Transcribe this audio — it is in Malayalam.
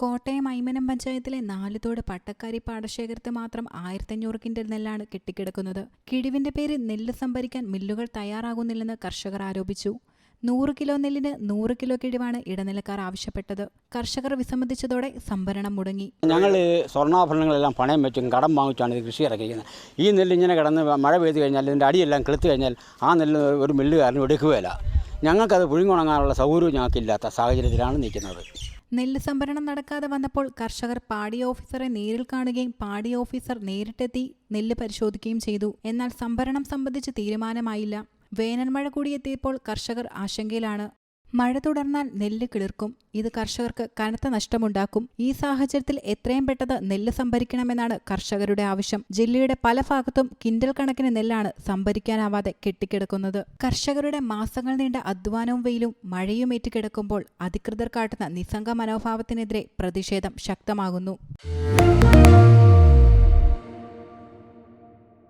കോട്ടയം ഐമനം പഞ്ചായത്തിലെ നാലുതോട് പട്ടക്കാരി പാടശേഖരത്ത് മാത്രം ആയിരത്തഞ്ഞൂറ് കിൻഡൽ നെല്ലാണ് കെട്ടിക്കിടക്കുന്നത്. കിഴിവിന്റെ പേരിൽ നെല്ല് സംഭരിക്കാൻ മില്ലുകൾ തയ്യാറാകുന്നില്ലെന്ന് കർഷകർ ആരോപിച്ചു. നൂറ് കിലോ നെല്ലിന് നൂറ് കിലോ കിഴിവാണ് ഇടനിലക്കാർ ആവശ്യപ്പെട്ടത്. കർഷകർ വിസമ്മതിച്ചതോടെ സംഭരണം മുടങ്ങി. ഞങ്ങൾ സ്വർണാഭരണങ്ങളെല്ലാം പണയം വെച്ചും കടം വാങ്ങിച്ചാണ് ഇത് കൃഷി ഇറക്കിയിരിക്കുന്നത്. ഈ നെല്ല് ഇങ്ങനെ കിടന്ന് മഴ പെയ്ത് കഴിഞ്ഞാൽ ഇതിന്റെ അടിയെല്ലാം കിളുത്ത് കഴിഞ്ഞാൽ ആ നെല്ല് ഒരു മില്ലുകാരനും എടുക്കുകയില്ല. ഞങ്ങൾക്കത് പുഴുങ്ങുണങ്ങാനുള്ള സൗകര്യവും ഞങ്ങൾക്കില്ലാത്ത സാഹചര്യത്തിലാണ് നിൽക്കുന്നത്. നെല്ല് സംഭരണം നടക്കാതെ വന്നപ്പോൾ കർഷകർ പാടി ഓഫീസറെ നേരിൽ കാണുകയും പാടി ഓഫീസർ നേരിട്ടെത്തി നെല്ല് പരിശോധിക്കുകയും ചെയ്തു. എന്നാൽ സംഭരണം സംബന്ധിച്ച് തീരുമാനമായില്ല. വേനൽ മഴ എത്തിയപ്പോൾ കർഷകർ ആശങ്കയിലാണ്. മഴ തുടർന്നാൽ നെല്ല് കിളിർക്കും. ഇത് കർഷകർക്ക് കനത്ത നഷ്ടമുണ്ടാക്കും. ഈ സാഹചര്യത്തിൽ എത്രയും പെട്ടെന്ന് നെല്ല് സംഭരിക്കണമെന്നാണ് കർഷകരുടെ ആവശ്യം. ജില്ലയുടെ പല ഭാഗത്തും കിൻഡൽ കണക്കിന് നെല്ലാണ് സംഭരിക്കാനാവാതെ കെട്ടിക്കിടക്കുന്നത്. കർഷകരുടെ മാസങ്ങൾ നീണ്ട അധ്വാനവും വെയിലും മഴയും ഏറ്റുകിടക്കുമ്പോൾ അധികൃതർ കാട്ടുന്ന നിസ്സംഗ മനോഭാവത്തിനെതിരെ പ്രതിഷേധം ശക്തമാകുന്നു.